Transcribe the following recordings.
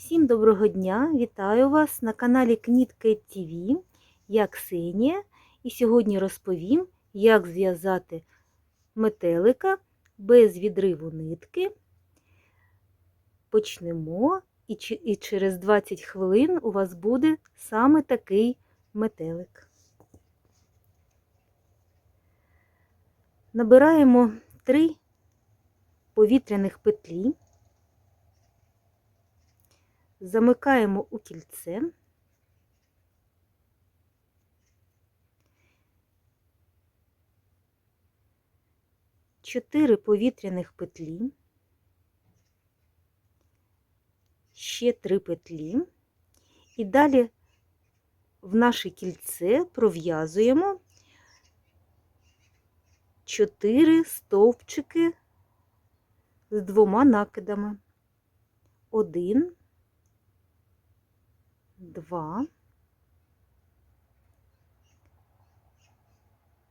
Всім доброго дня! Вітаю вас на каналі Кнітка ТВ. Я Ксенія і сьогодні розповім, як зв'язати метелика без відриву нитки. Почнемо, і через 20 хвилин у вас буде саме такий метелик. Набираємо 3 повітряних петлі. Замикаємо у кільце. Чотири повітряних петлі, ще три петлі, і далі в наше кільце пров'язуємо чотири стовпчики з двома накидами. Один, два,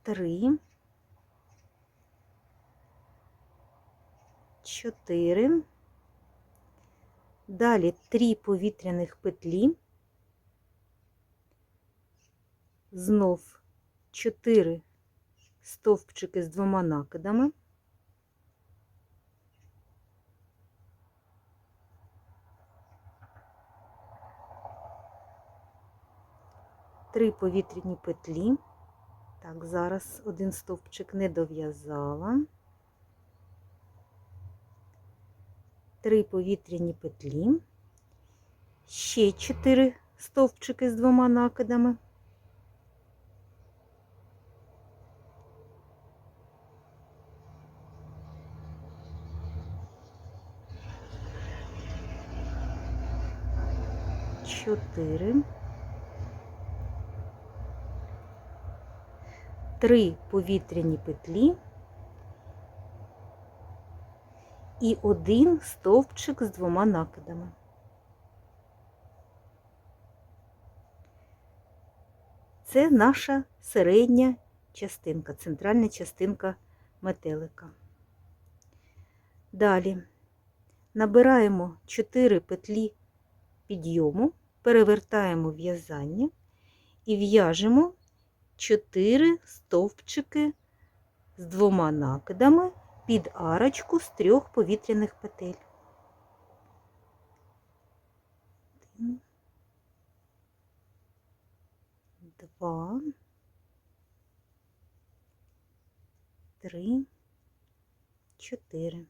три, чотири. Далі три повітряних петлі, знов чотири стовпчики з двома накидами. Три повітряні петлі. Так, зараз один стовпчик не дов'язала. Три повітряні петлі. Ще чотири стовпчики з двома накидами. Чотири. Три повітряні петлі і один стовпчик з двома накидами. Це наша середня частинка, центральна частинка метелика. Далі набираємо 4 петлі підйому, перевертаємо в'язання і в'яжемо 4 стовпчики з двома накидами під арочку з трьох повітряних петель. Один, два, три, чотири.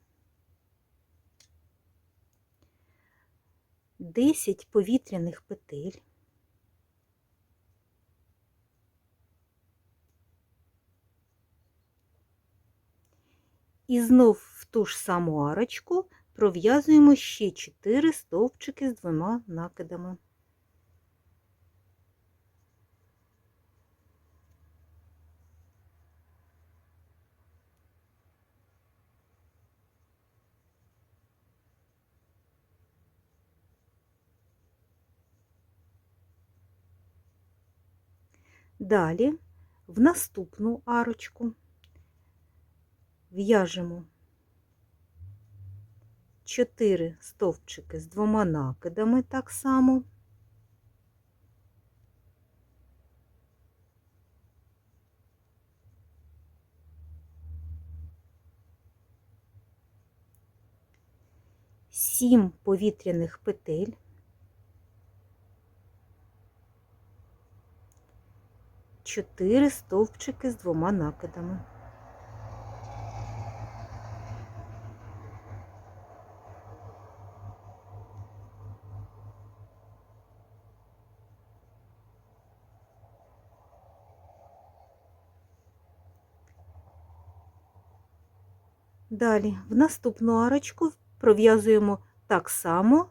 Десять повітряних петель. І знов в ту ж саму арочку пров'язуємо ще 4 стовпчики з двома накидами. Далі в наступну арочку в'яжемо 4 стовпчики з двома накидами так само. Сім повітряних петель. Чотири стовпчики з двома накидами. Далі. В наступну арочку пров'язуємо так само.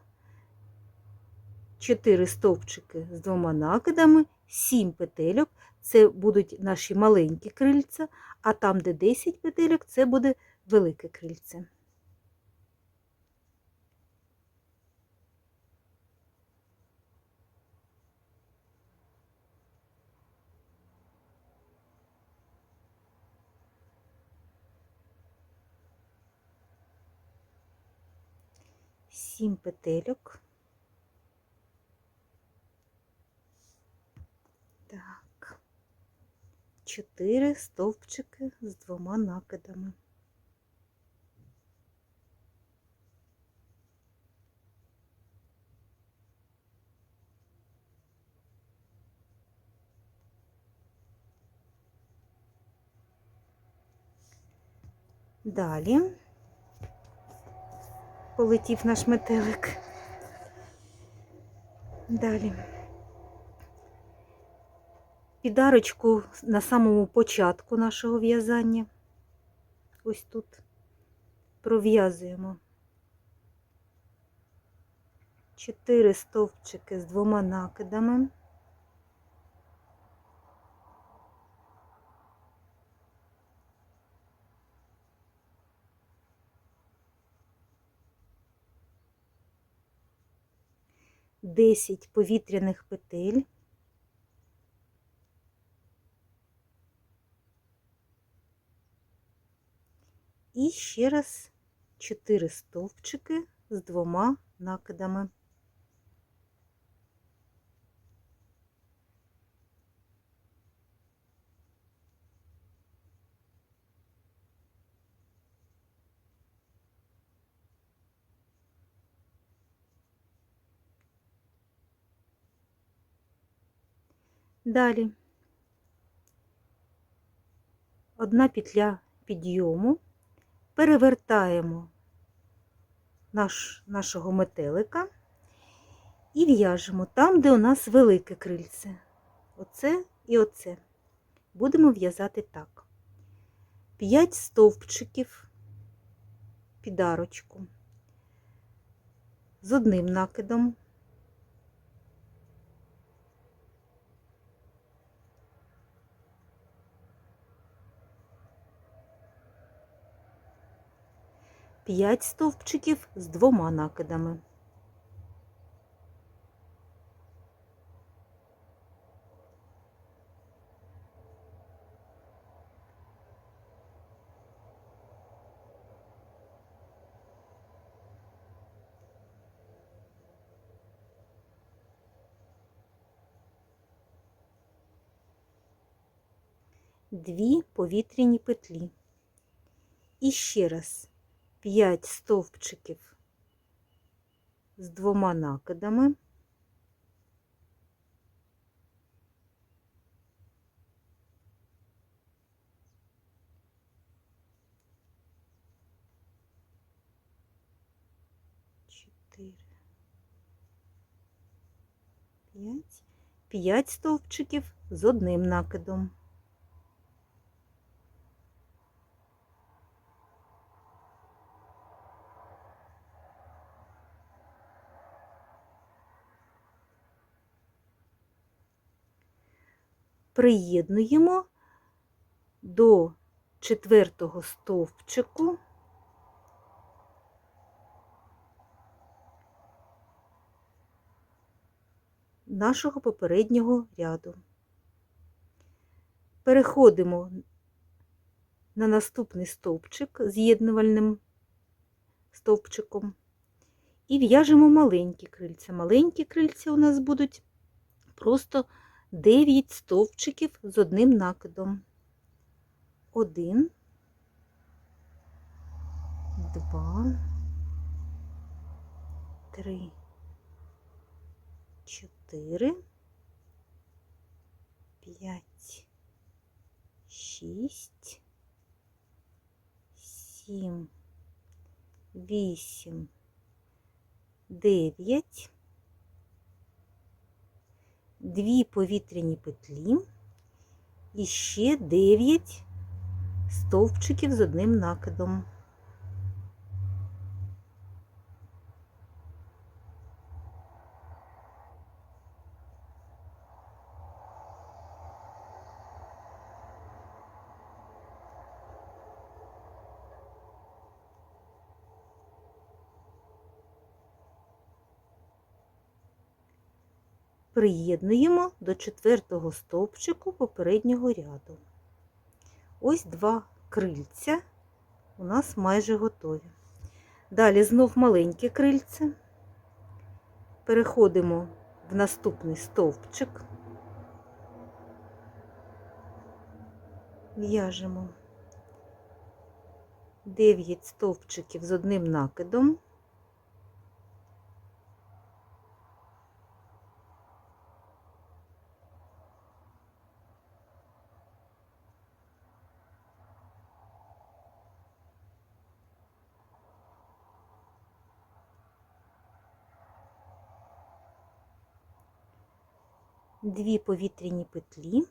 4 стовпчики з двома накидами, 7 петельок, це будуть наші маленькі крильця, а там, де 10 петельок, це буде велике крильце. 7 петельок. Так, 4 стовпчики з двома накидами. Далі полетів наш метелик. Далі. Підарочку на самому початку нашого в'язання. Ось тут пров'язуємо чотири стовпчики з двома накидами. Десять повітряних петель. І ще раз 4 стовпчики з двома накидами. Далі одна петля підйому перевертаємо наш, нашого метелика і в'яжемо там, де у нас велике крильце. Оце і оце. Будемо в'язати так. 5 стовпчиків під арочку з одним накидом. П'ять стовпчиків з двома накидами. Дві повітряні петлі. І ще раз 5 стовпчиків з двома накидами. П'ять. П'ять стовпчиків з одним накидом. Приєднуємо до четвертого стовпчику нашого попереднього ряду. Переходимо на наступний стовпчик з'єднувальним стовпчиком і в'яжемо маленькі крильця. Маленькі крильця у нас будуть просто 9 стовпчиків з одним накидом. Один, два, три, чотири, п'ять, шість, сім, вісім, дев'ять дві повітряні петлі і ще 9 стовпчиків з одним накидом. Приєднуємо до четвертого стовпчику попереднього ряду. Ось два крильця у нас майже готові. Далі знов маленьке крильце, переходимо в наступний стовпчик, В'яжемо 9 стовпчиків з одним накидом. Дві повітряні петлі,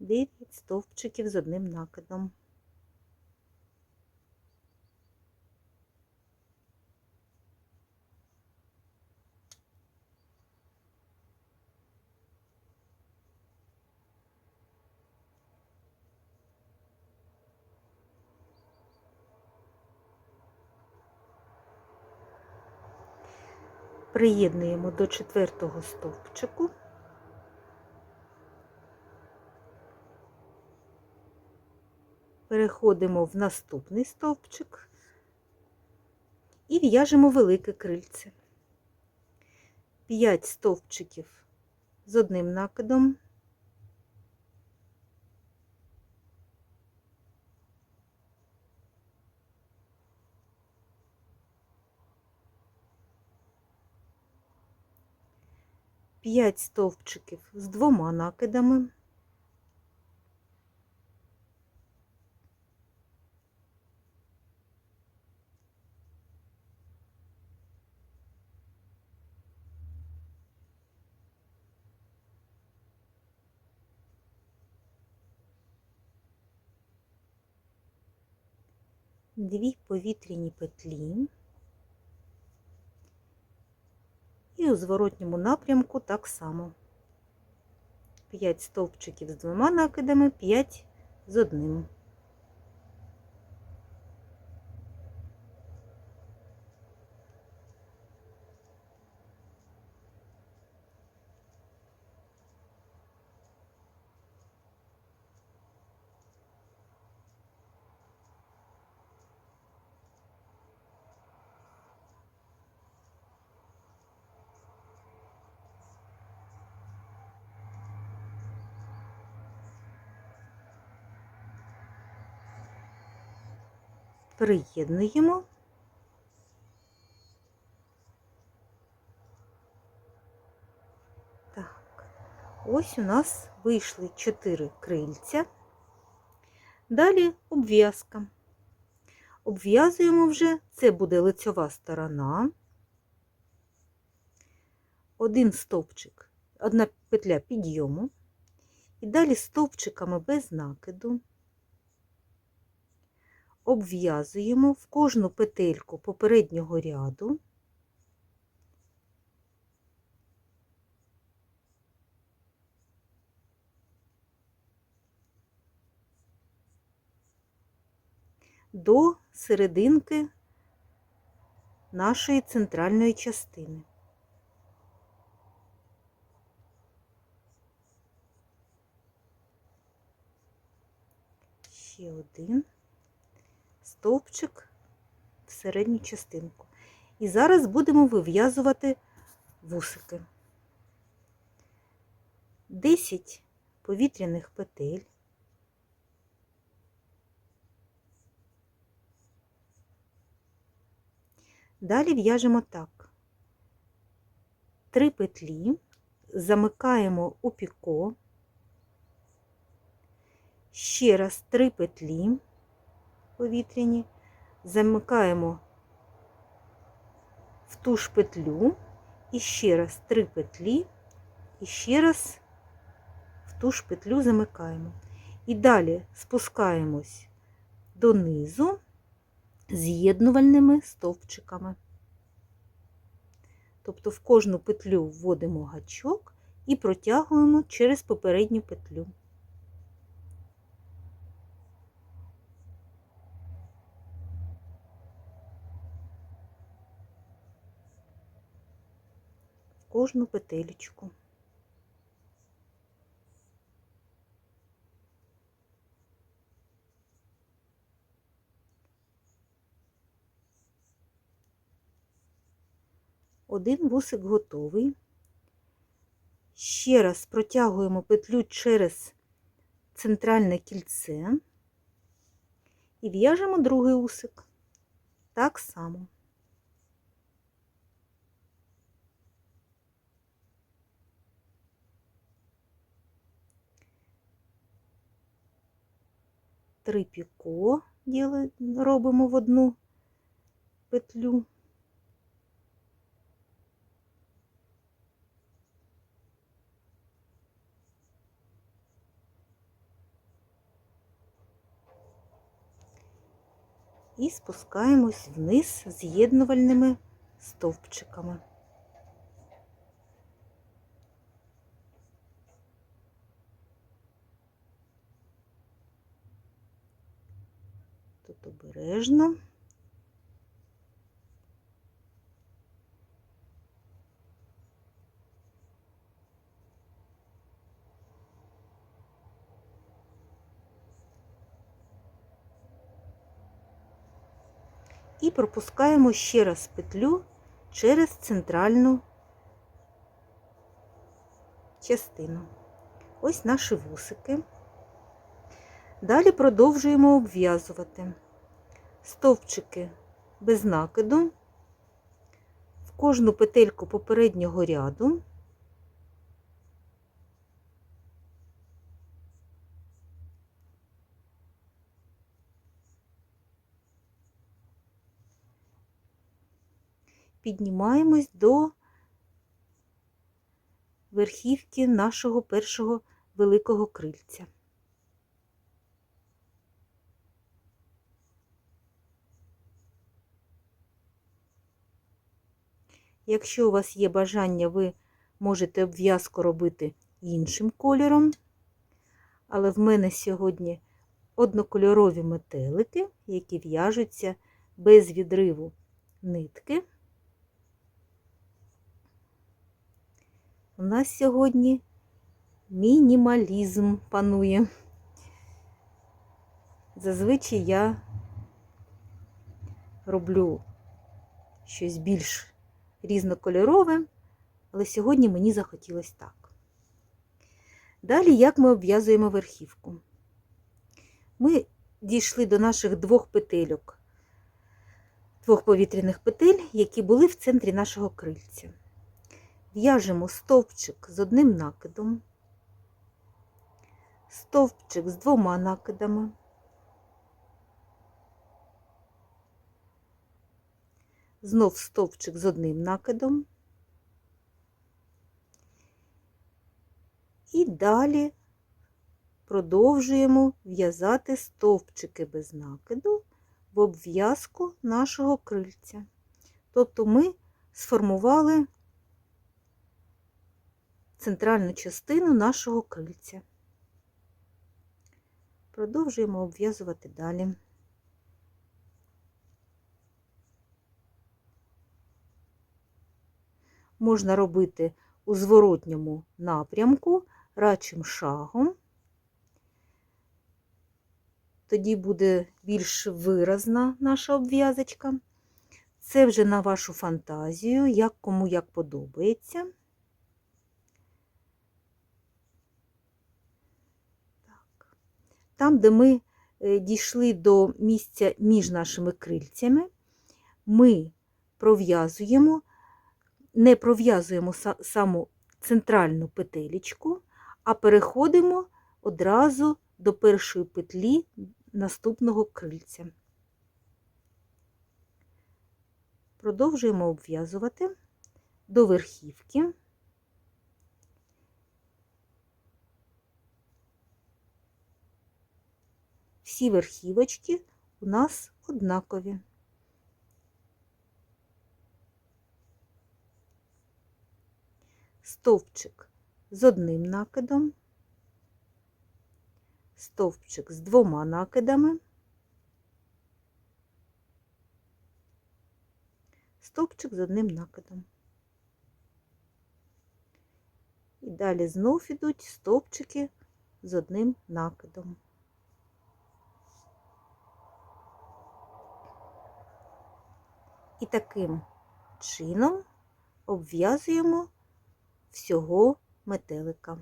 9 стовпчиків з одним накидом. Приєднуємо до четвертого стовпчику. Переходимо в наступний стовпчик і в'яжемо велике крильце. 5 стовпчиків з одним накидом. П'ять стовпчиків з двома накидами. Дві повітряні петлі. І у зворотньому напрямку так само. 5 стовпчиків з двома накидами, 5 з одним. Приєднуємо. Так, ось у нас вийшли 4 крильця. Далі обв'язка. Обв'язуємо вже, це буде лицьова сторона. Один стовпчик, одна петля підйому. І далі стовпчиками без накиду обв'язуємо в кожну петельку попереднього ряду. До серединки нашої центральної частини. Ще один стовпчик в середню частинку. І зараз будемо вив'язувати вусики. 10 повітряних петель. Далі в'яжемо так. Три петлі, замикаємо у піко, ще раз три петлі повітряні, замикаємо в ту ж петлю і ще раз три петлі, і ще раз в ту ж петлю замикаємо. І далі спускаємось донизу з'єднувальними стовпчиками. Тобто в кожну петлю вводимо гачок і протягуємо через попередню петлю. Кожну петелечку. Один вусик готовий. Ще раз протягуємо петлю через центральне кільце і в'яжемо другий усик. Так само. Три піко робимо в одну петлю. І спускаємось вниз з'єднувальними стовпчиками. Тут обережно. І пропускаємо ще раз петлю через центральну частину. Ось наші вусики. Далі продовжуємо обв'язувати стовпчики без накиду в кожну петельку попереднього ряду. Піднімаємось до верхівки нашого першого великого крильця. Якщо у вас є бажання, ви можете обв'язку робити іншим кольором, але в мене сьогодні однокольорові метелики, які в'яжуться без відриву нитки. У нас сьогодні мінімалізм панує. Зазвичай я роблю щось більш різнокольорове, але сьогодні мені захотілося так. Далі, як ми обв'язуємо верхівку? Ми дійшли до наших двох петельок, двох повітряних петель, які були в центрі нашого крильця. В'яжемо стовпчик з одним накидом, стовпчик з двома накидами, знов стовпчик з одним накидом. І далі продовжуємо в'язати стовпчики без накиду в обв'язку нашого крильця. Тобто ми сформували центральну частину нашого крильця. Продовжуємо обв'язувати далі. Можна робити у зворотньому напрямку рачим шагом. Тоді буде більш виразна наша обв'язочка. Це вже на вашу фантазію, як кому як подобається. Так. Там, де ми дійшли до місця між нашими крильцями, ми пров'язуємо, не пров'язуємо саму центральну петелечку, а переходимо одразу до першої петлі наступного крильця. Продовжуємо обв'язувати до верхівки. Всі верхівочки у нас однакові. Стовпчик з одним накидом, стовпчик з двома накидами, стовпчик з одним накидом. І далі знов ідуть стовпчики з одним накидом. І таким чином обв'язуємо всього метелика.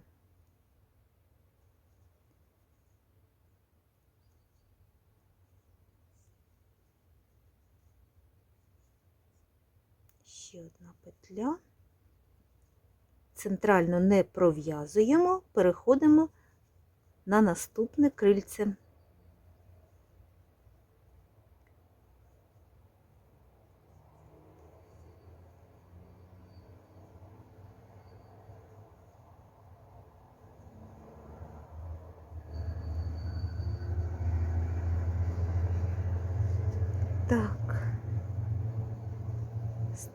Ще одна петля. Центрально не пров'язуємо, переходимо на наступне крильце.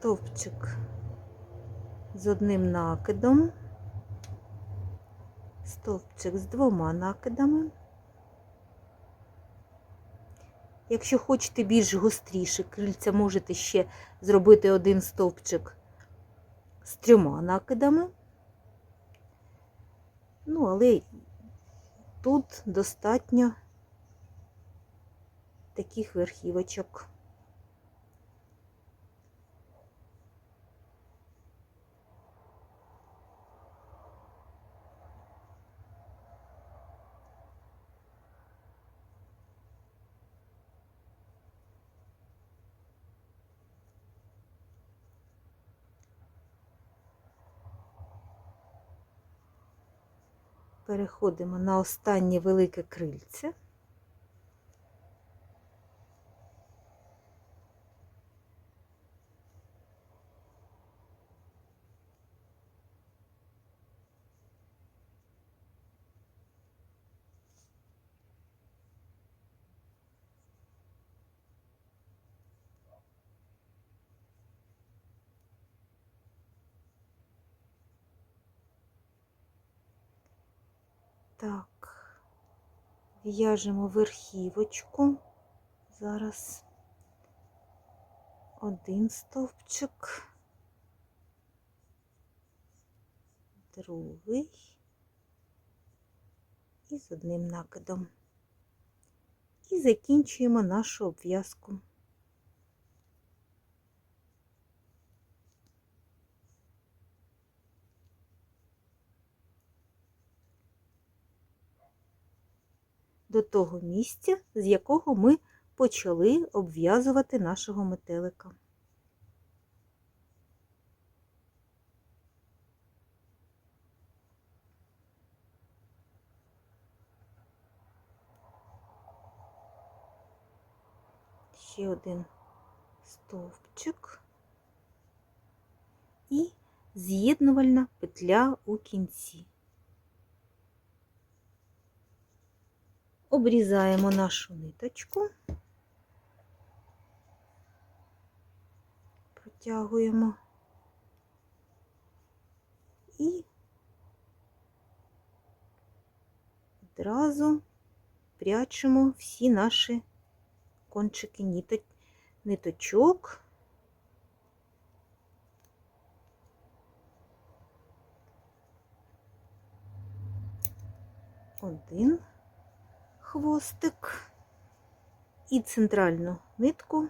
Стовпчик з одним накидом, стовпчик з двома накидами. Якщо хочете більш гостріше крильця, можете ще зробити один стовпчик з трьома накидами. Ну, але тут достатньо таких верхівочок. Переходимо на останнє велике крильце. Так, в'яжемо верхівочку. Зараз один стовпчик, другий і з одним накидом. І закінчуємо нашу обв'язку. До того місця, з якого ми почали обв'язувати нашого метелика. Ще один стовпчик і з'єднувальна петля у кінці. Обрізаємо нашу ниточку, протягуємо. І одразу прячемо всі наші кончики ниточок. Один хвостик і центральну нитку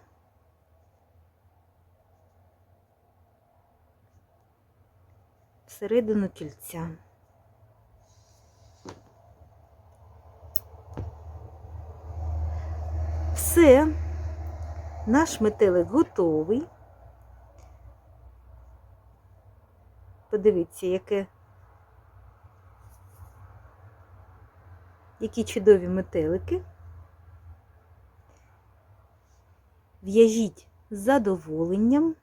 всередину кільця. Все, наш метелик готовий. Подивіться, яке які чудові метелики. В'яжіть з задоволенням.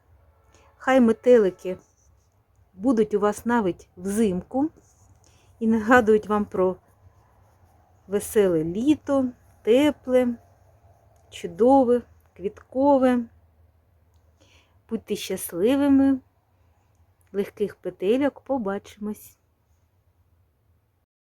Хай метелики будуть у вас навіть взимку і нагадують вам про веселе літо, тепле, чудове, квіткове. Будьте щасливими, легких петельок, побачимось!